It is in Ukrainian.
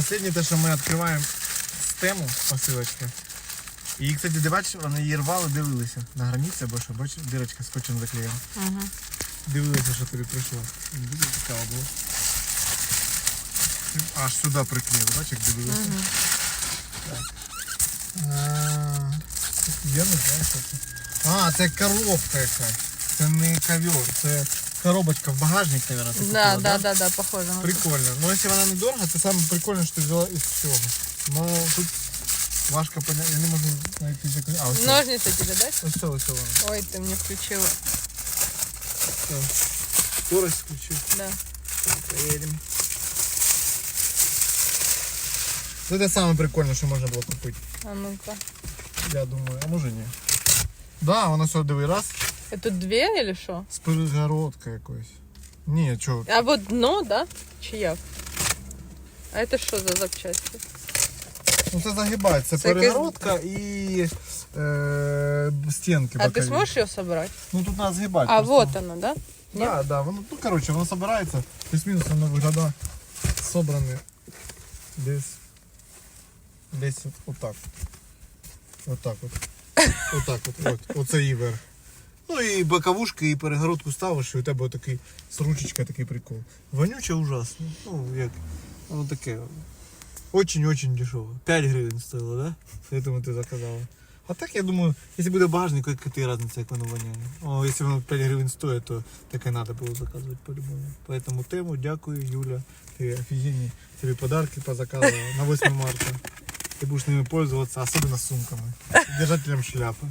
Останнє те, що ми відкриваємо з тему посилочки. І, кстати, ти бачиш, вони її рвали, дивилися на границі, бо що, бачиш, дирочка скотчем заклеєна. Угу. Дивилися, що тобі прийшло. Дуже цікаво було. Аж сюди приклеїли, бачиш, як дивилися. Так. А, Я не знаю, що це. А, це коробка якась. Це не ковер, це коробочка в багажник, мабуть, ти Да, купила, да, да, да, похоже на то. Прикольно. Ну, якщо вона не дорога, це саме прикольно, що взяла із всього. Ну, тут важко поняти, я не можу знайти якось. А, ось. це. Ножницы тебе дать? Ось це, ось це воно. Ой, ты мне включила. Все. Скорость включив. Да. Поїдемо. Це те саме прикольне, що можна було купити. А ну-ка. Я думаю, а може ні. Да, воно все диви раз Это две или что? з перегородкою якоюсь. Ні, чого. А вот дно, да? Чи як? А это что за запчасти? Ну це загибається. Це якесь- перегородка і е, стінки А ты бокові. сможешь ее собрать? Ну тут треба згибати. А просто. вот оно, да? Да, да, воно, ну коротше, воно собирається, плюс-мінус воно виглядає собране десь. Десь от, отак. Отак от. Отак от. от. Оце і. Ну і боковушки, і перегородку ставиш, і у тебе такий з ручечкою такий прикол. Вонюче ужасно. Ну, як. Воно таке. Очень-очень дешево. 5 гривень стоило, да? Поэтому ти заказала. А так я думаю, якщо буде багажник, яка ти разниця, як воно воняє. О, якщо воно 5 гривень стоїть, то таке треба було заказувати по-любому. Поэтому тему дякую, Юля. Ти офігенні тобі подарки позаказувала на 8 марта. Ти будешь ними пользоваться, особенно сумками. Держателем шляпи.